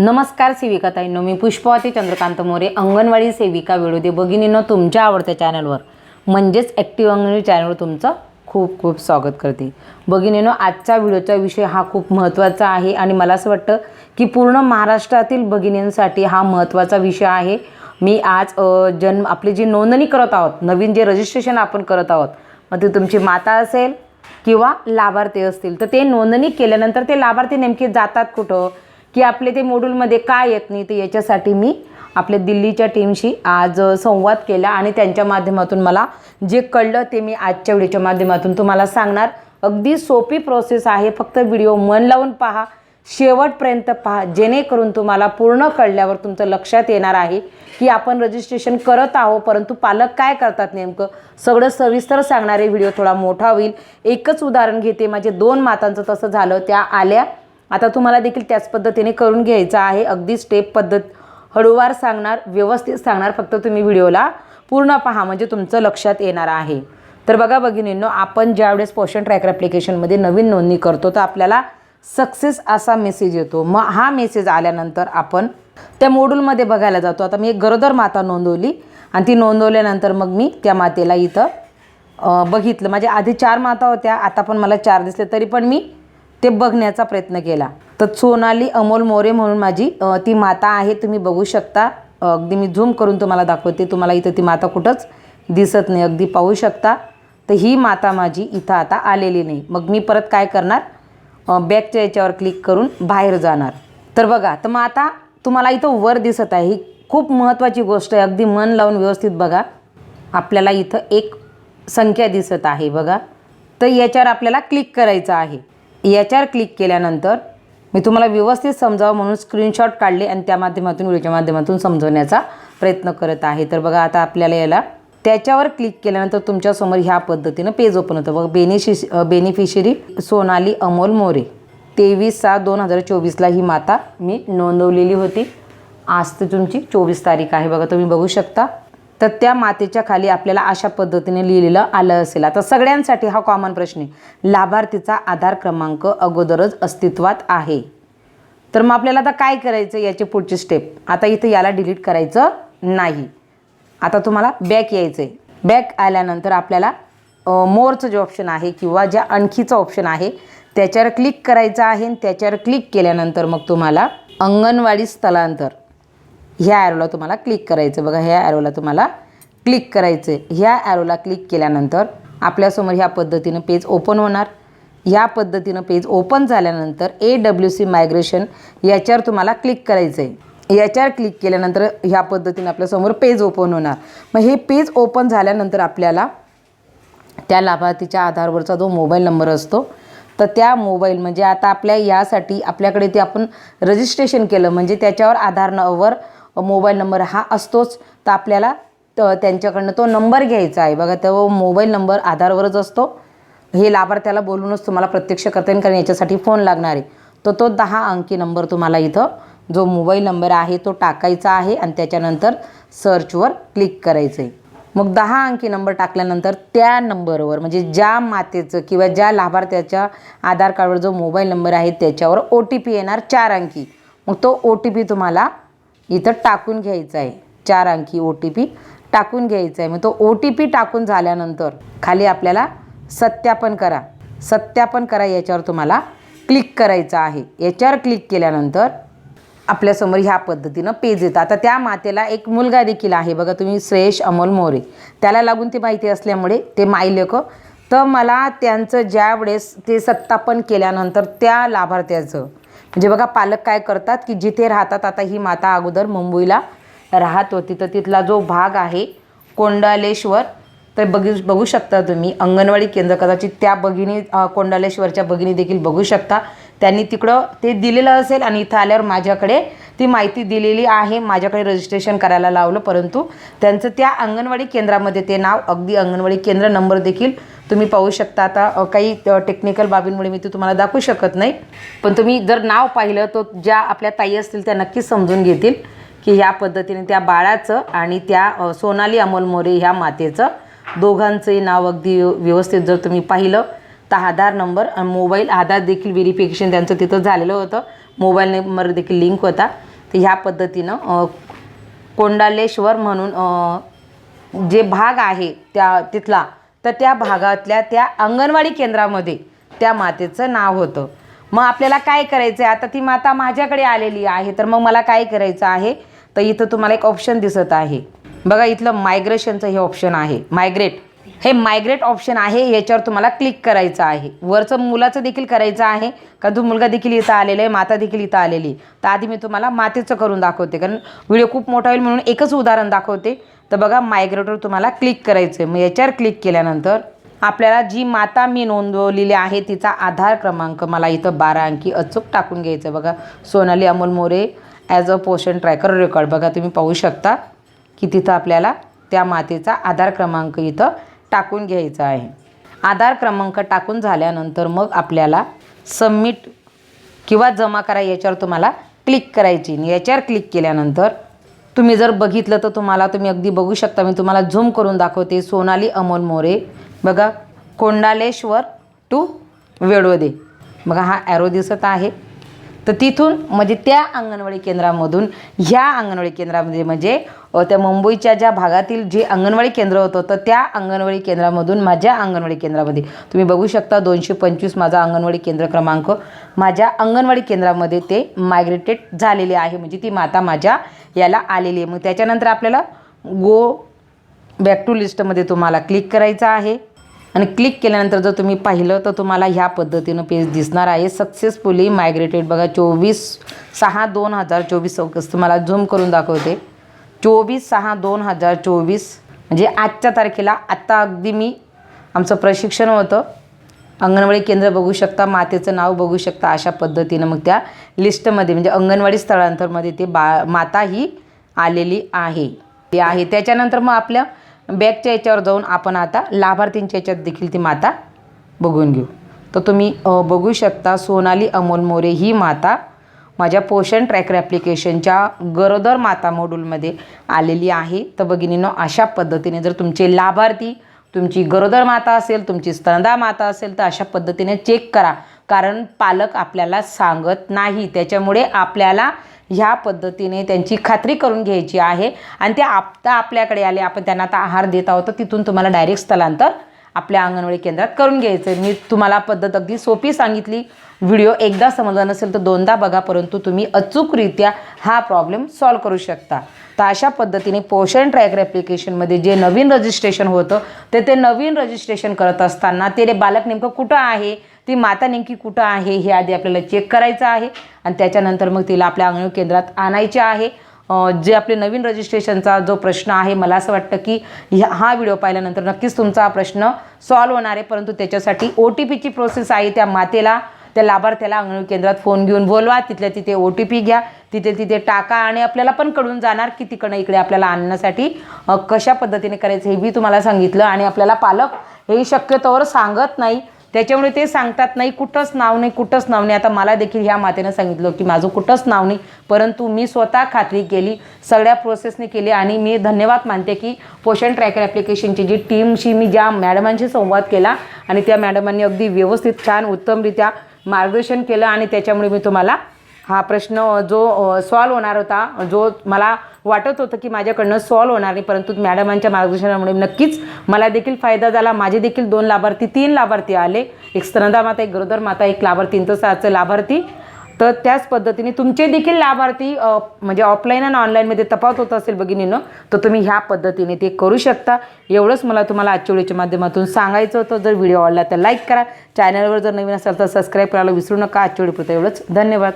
नमस्कार सेविकाताईंनो मी पुष्पवती चंद्रकांत मोरे अंगणवाडी सेविका वेळोदे भगिनीनं तुमच्या आवडत्या चॅनलवर. म्हणजेच ॲक्टिव्ह अंगणवाडी चॅनलवर तुमचं खूप खूप स्वागत करते. भगिनीनं आजचा व्हिडिओचा विषय हा खूप महत्त्वाचा आहे आणि मला असं वाटतं की पूर्ण महाराष्ट्रातील भगिनींसाठी हा महत्त्वाचा विषय आहे. मी आज जन्म आपली जी नोंदणी करत आहोत नवीन जे रजिस्ट्रेशन आपण करत आहोत मग ती तुमची माता असेल किंवा लाभार्थी असतील तर ते नोंदणी केल्यानंतर ते लाभार्थी नेमके जातात कुठं? की आपले ते मॉड्यूलमध्ये काय येत नाही तर याच्यासाठी मी आपल्या दिल्लीच्या टीमशी आज संवाद केला आणि त्यांच्या माध्यमातून मला जे कळलं ते मी आजच्या व्हिडिओच्या माध्यमातून तुम्हाला सांगणार. अगदी सोपी प्रोसेस आहे. फक्त व्हिडिओ मन लावून पहा. शेवटपर्यंत पहा. जेणेकरून तुम्हाला पूर्ण कळल्यावर तुमचं लक्षात येणार आहे की आपण रजिस्ट्रेशन करत आहोत परंतु पालक काय करतात नेमकं? सगळं सविस्तर सांगणारे व्हिडिओ थोडा मोठा होईल. एकच उदाहरण घेते. माझे दोन मातांचं तसं झालं. त्या आल्या. आता तुम्हाला देखील त्याच पद्धतीने करून घ्यायचं आहे. अगदी स्टेप पद्धत हळूवार सांगणार व्यवस्थित सांगणार फक्त तुम्ही व्हिडिओला पूर्ण पहा म्हणजे तुमचं लक्षात येणार आहे. तर बघा भगिनींनो आपण ज्यावेळेस पोषण ट्रॅकर ॲप्लिकेशनमध्ये नवीन नोंदणी करतो तर आपल्याला सक्सेस असा मेसेज येतो. मग हा मेसेज आल्यानंतर आपण त्या मॉड्यूलमध्ये बघायला जातो. आता मी एक गरोदर माता नोंदवली आणि ती नोंदवल्यानंतर मग मी त्या मातेला इथं बघितलं. माझ्या आधी चार माता होत्या आता पण मला चार दिसले तरी पण मी ते बघण्याचा प्रयत्न केला. तर सोनाली अमोल मोरे म्हणून माझी ती माता आहे. तुम्ही बघू शकता. अगदी मी झूम करून तुम्हाला दाखवते. तुम्हाला इथं ती माता कुठंच दिसत नाही. अगदी पाहू शकता. तर ही माता माझी इथं आता आलेली नाही. मग मी परत काय करणार? बॅगच्या बॅकच्या याच्यावर क्लिक करून बाहेर जाणार. तर बघा तर मग आता तुम्हाला इथं वर दिसत आहे. ही खूप महत्त्वाची गोष्ट आहे. अगदी मन लावून व्यवस्थित बघा. आपल्याला इथं एक संख्या दिसत आहे बघा. तर याच्यावर आपल्याला क्लिक करायचं आहे. याच्यावर क्लिक केल्यानंतर मी तुम्हाला व्यवस्थित समजावं म्हणून स्क्रीनशॉट काढले आणि त्या माध्यमातून व्हिडिओच्या माध्यमातून समजवण्याचा प्रयत्न करत आहे. तर बघा आता आपल्याला याला त्याच्यावर क्लिक केल्यानंतर तुमच्यासमोर ह्या पद्धतीनं पेज ओपन होतं. बघा बेनिशिश बेनिफिशरी सोनाली अमोल मोरे. तेवीस सात दोन हजार चोवीसला ही माता मी नोंदवलेली होती. आज तर तुमची चोवीस तारीख आहे. बघा तुम्ही बघू शकता. तर त्या मातेच्या खाली आपल्याला अशा पद्धतीने लिहिलेलं आलं असेल. आता सगळ्यांसाठी हा कॉमन प्रश्न आहे. लाभार्थीचा आधार क्रमांक अगोदरच अस्तित्वात आहे. तर मग आपल्याला आता काय करायचं याची पुढची स्टेप आता इथं याला डिलीट करायचं नाही. आता तुम्हाला बॅक यायचं आहे बॅक आल्यानंतर आपल्याला मोरचं जे ऑप्शन आहे किंवा ज्या आणखीचं ऑप्शन आहे त्याच्यावर क्लिक करायचं आहे आणि त्याच्यावर क्लिक केल्यानंतर मग तुम्हाला अंगणवाडी स्थलांतर. ह्या ॲरोला तुम्हाला क्लिक करायचं बघा ह्या ॲरोला तुम्हाला क्लिक करायचं आहे ह्या ॲरोला क्लिक केल्यानंतर आपल्यासमोर ह्या पद्धतीनं पेज ओपन होणार. ह्या पद्धतीनं पेज ओपन झाल्यानंतर ए डब्ल्यू सी मायग्रेशन याच्यावर तुम्हाला क्लिक करायचं आहे याच्यावर क्लिक केल्यानंतर ह्या पद्धतीनं आपल्यासमोर पेज ओपन होणार. मग हे पेज ओपन झाल्यानंतर आपल्याला त्या लाभार्थीच्या आधारवरचा जो मोबाईल नंबर असतो तर त्या मोबाईल म्हणजे आता आपल्या यासाठी आपल्याकडे ते आपण रजिस्ट्रेशन केलं. म्हणजे त्याच्यावर आधार नवर मोबाईल नंबर हा असतोच. तर आपल्याला त त्यांच्याकडनं तो नंबर घ्यायचा आहे. बघा तो मोबाईल नंबर आधारवरच असतो. हे लाभार्थ्याला बोलूनच तुम्हाला प्रत्यक्ष करता येईल कारण याच्यासाठी फोन लागणार आहे. तर तो दहा अंकी नंबर तुम्हाला इथं जो मोबाईल नंबर आहे तो टाकायचा आहे आणि त्याच्यानंतर सर्चवर क्लिक करायचं आहे मग दहा अंकी नंबर टाकल्यानंतर त्या नंबरवर म्हणजे ज्या मातेचं किंवा ज्या लाभार्थ्याच्या आधार कार्डवर जो मोबाईल नंबर आहे त्याच्यावर ओ टी पी येणार चार अंकी. मग तो ओ टी पी तुम्हाला इथं टाकून घ्यायचा आहे चार अंकी ओ टी पी टाकून घ्यायचा आहे मग तो ओ टी पी टाकून झाल्यानंतर खाली आपल्याला सत्यापन करा. सत्यापन करा याच्यावर तुम्हाला क्लिक करायचं आहे. याच्यावर क्लिक केल्यानंतर आपल्यासमोर ह्या पद्धतीनं पेज येतं. आता त्या मातेला एक मुलगा देखील आहे. बघा तुम्ही श्रेयश अमोल मोरे. त्याला लागून ती माहिती असल्यामुळे ते मायलेक तर मला त्यांचं ज्या वेळेस ते सत्तापन केल्यानंतर त्या लाभार्थ्याचं म्हणजे बघा पालक काय करतात की जिथे राहतात आता ही माता अगोदर मुंबईला राहत होती तर तिथला जो भाग आहे कोंडालेश्वर तर बघू बघू शकता तुम्ही अंगणवाडी केंद्र कदाचित त्या भगिनी कोंडालेश्वरच्या भगिनी देखील बघू शकता. त्यांनी तिकडं ते दिलेलं असेल आणि इथं आल्यावर माझ्याकडे ती माहिती दिलेली आहे. माझ्याकडे रजिस्ट्रेशन करायला लावलं परंतु त्यांचं त्या अंगणवाडी केंद्रामध्ये ते नाव अगदी अंगणवाडी केंद्र नंबर देखील तुम्ही पाहू शकता. आता काही टेक्निकल बाबींमुळे मी ते तुम्हाला दाखवू शकत नाही. पण तुम्ही जर नाव पाहिलं तर ज्या आपल्या ताई असतील त्या नक्कीच समजून घेतील की ह्या पद्धतीने त्या बाळाचं आणि त्या सोनाली अमोल मोरे ह्या मातेचं दोघांचंही नाव अगदी व्यवस्थित जर तुम्ही पाहिलं तर आधार नंबर आणि मोबाईल आधार देखील व्हेरिफिकेशन त्यांचं तिथं झालेलं होतं. मोबाईल नंबर देखील लिंक होता. तर ह्या पद्धतीनं कोंडालेश्वर म्हणून जे भाग आहे त्या तिथला तर त्या भागातल्या त्या अंगणवाडी केंद्रामध्ये त्या मातेचं नाव होतं. मग आपल्याला काय करायचं आहे आता ती माता माझ्याकडे आलेली आहे तर मग मला काय करायचं आहे? तर इथं तुम्हाला एक ऑप्शन दिसत आहे. बघा इथलं मायग्रेशनचं हे ऑप्शन आहे. मायग्रेट हे मायग्रेट ऑप्शन आहे याच्यावर तुम्हाला क्लिक करायचं आहे. वरचं मुलाचं देखील करायचं आहे का तो मुलगा देखील इथं आलेला आहे माता देखील इथं आलेली तर आधी मी तुम्हाला मातेचं करून दाखवते कारण व्हिडिओ खूप मोठा होईल म्हणून एकच उदाहरण दाखवते. तर बघा मायग्रेटवर तुम्हाला क्लिक करायचं आहे मग याच्यावर क्लिक केल्यानंतर आपल्याला जी माता मी नोंदवलेली आहे तिचा आधार क्रमांक मला इथं बारा अंकी अचूक टाकून घ्यायचं आहे बघा Sonali Amol More as a Poshan tracker record बघा तुम्ही पाहू शकता की तिथं आपल्याला त्या मातेचा आधार क्रमांक इथं टाकून घ्यायचा आहे. आधार क्रमांक टाकून झाल्यानंतर मग आपल्याला सबमिट किंवा जमा करा याच्यावर तुम्हाला क्लिक करायची. याच्यावर क्लिक केल्यानंतर तुम्ही जर बघितलं तर तुम्हाला तुम्ही अगदी बघू शकता. मी तुम्हाला झूम करून दाखवते. सोनाली अमोल मोरे. बघा कोंडालेश्वर टू वेडोदे बघा हा ॲरो दिसत आहे. तर तिथून म्हणजे त्या अंगणवाडी केंद्रामधून ह्या अंगणवाडी केंद्रामध्ये म्हणजे त्या मुंबईच्या ज्या भागातील जे अंगणवाडी केंद्र होतं तर त्या अंगणवाडी केंद्रामधून माझ्या अंगणवाडी केंद्रामध्ये तुम्ही बघू शकता दोनशे पंचवीस माझा अंगणवाडी केंद्र क्रमांक माझ्या अंगणवाडी केंद्रामध्ये ते मायग्रेटेड झालेले आहे. म्हणजे ती माता माझ्या याला आलेली आहे. मग त्याच्यानंतर आपल्याला गो बॅक टू लिस्टमध्ये तुम्हाला क्लिक करायचं आहे. आणि क्लिक केल्यानंतर जर तुम्ही पाहिलं तर तुम्हाला ह्या पद्धतीनं पेज दिसणार आहे. सक्सेसफुली मायग्रेटेड बघा चोवीस सहा दोन हजार चोवीस तुम्हाला झूम करून दाखवते. चोवीस सहा दोन हजार चोवीस. म्हणजे आजच्या तारखेला आत्ता अगदी मी आमचं प्रशिक्षण होतं. अंगणवाडी केंद्र बघू शकता मातेचं नाव बघू शकता अशा पद्धतीनं मग त्या लिस्टमध्ये म्हणजे अंगणवाडी स्थळांतरमध्ये ते बा माता ही आलेली आहे. ती आहे. त्याच्यानंतर मग आपल्या बॅगच्या याच्यावर जाऊन आपण आता लाभार्थींच्या याच्यात देखील ती माता बघून घेऊ. तर तुम्ही बघू शकता सोनाली अमोल मोरे ही माता माझ्या पोषण ट्रॅकर ॲप्लिकेशनच्या गरोदर माता मॉड्यूलमध्ये आलेली आहे. तर भगिनीनं अशा पद्धतीने जर तुमचे लाभार्थी तुमची गरोदर माता असेल तुमची स्तनदा माता असेल तर अशा पद्धतीने चेक करा. कारण पालक आपल्याला सांगत नाही. त्याच्यामुळे आपल्याला ह्या पद्धतीने त्यांची खात्री करून घ्यायची आहे. आणि ते आता आपल्याकडे आले. आपण त्यांना आता आहार देत आहोत. तर तिथून तुम्हाला डायरेक्ट स्थलांतर आपल्या अंगणवाडी केंद्रात करून घ्यायचं आहे मी तुम्हाला पद्धत अगदी सोपी सांगितली. व्हिडिओ एकदा समजला नसेल तर दोनदा बघा परंतु तुम्ही अचूकरित्या हा प्रॉब्लेम सॉल्व करू शकता. तर अशा पद्धतीने पोषण ट्रॅकर ॲप्लिकेशनमध्ये जे नवीन रजिस्ट्रेशन होतं ते ते नवीन रजिस्ट्रेशन करत असताना ते बालक नेमकं कुठं आहे? ती माता नेमकी कुठं आहे? हे आधी आपल्याला चेक करायचं आहे. आणि त्याच्यानंतर मग तिला आपल्या अंगणवाडी केंद्रात आणायचे आहे. जे आपले नवीन रजिस्ट्रेशनचा जो प्रश्न आहे मला असं वाटतं की ह्या हा व्हिडिओ पाहिल्यानंतर नक्कीच तुमचा हा प्रश्न सॉल्व होणार आहे. परंतु त्याच्यासाठी ओ टी पीची प्रोसेस आहे त्या मातेला त्या लाभार्थ्याला अंगणवाडी केंद्रात फोन घेऊन बोलवा. तिथल्या तिथे ओ टी पी घ्या. तिथे तिथे टाका आणि आपल्याला पण कळून जाणार की तिकडनं इकडे आपल्याला आणण्यासाठी कशा पद्धतीने करायचं हे मी तुम्हाला सांगितलं आणि आपल्याला पालक हे शक्यतोवर सांगत नाही. त्याच्यामुळे ते सांगतात नाही कुठंच नाव नाही कुठंच नाव नाही. आता मला देखील ह्या मातेनं सांगितलं की माझं कुठंच नाव नाही परंतु मी स्वतः खात्री केली सगळ्या प्रोसेसने केली आणि मी धन्यवाद मानते की पोषण ट्रॅकर ॲप्लिकेशनची जी टीमशी मी ज्या मॅडमांशी संवाद केला आणि त्या मॅडमांनी अगदी व्यवस्थित छान उत्तमरित्या मार्गदर्शन केलं आणि त्याच्यामुळे मी तुम्हाला हा प्रश्न जो सॉल्व होणार होता जो मला वाटत होतं की माझ्याकडनं सॉल्व होणार नाही परंतु मॅडमांच्या मार्गदर्शनामुळे नक्कीच मला देखील फायदा झाला. माझे देखील दोन लाभार्थी तीन लाभार्थी आले. एक स्तनदा माता एक गरोदर माता एक लाभार्थी इंतसाचं लाभार्थी. तर त्याच पद्धतीने तुमचे देखील लाभार्थी म्हणजे ऑफलाईन आणि ऑनलाईनमध्ये तफावत होत असेल भगिनीनं तर तुम्ही ह्या पद्धतीने ते करू शकता. एवढंच मला तुम्हाला आजच्या व्हिडिओच्या माध्यमातून सांगायचं होतं. जर व्हिडिओ आवडला तर लाईक करा. चॅनलवर जर नवीन असाल तर सबस्क्राईब करायला विसरू नका. आजच्या एवढंच. धन्यवाद.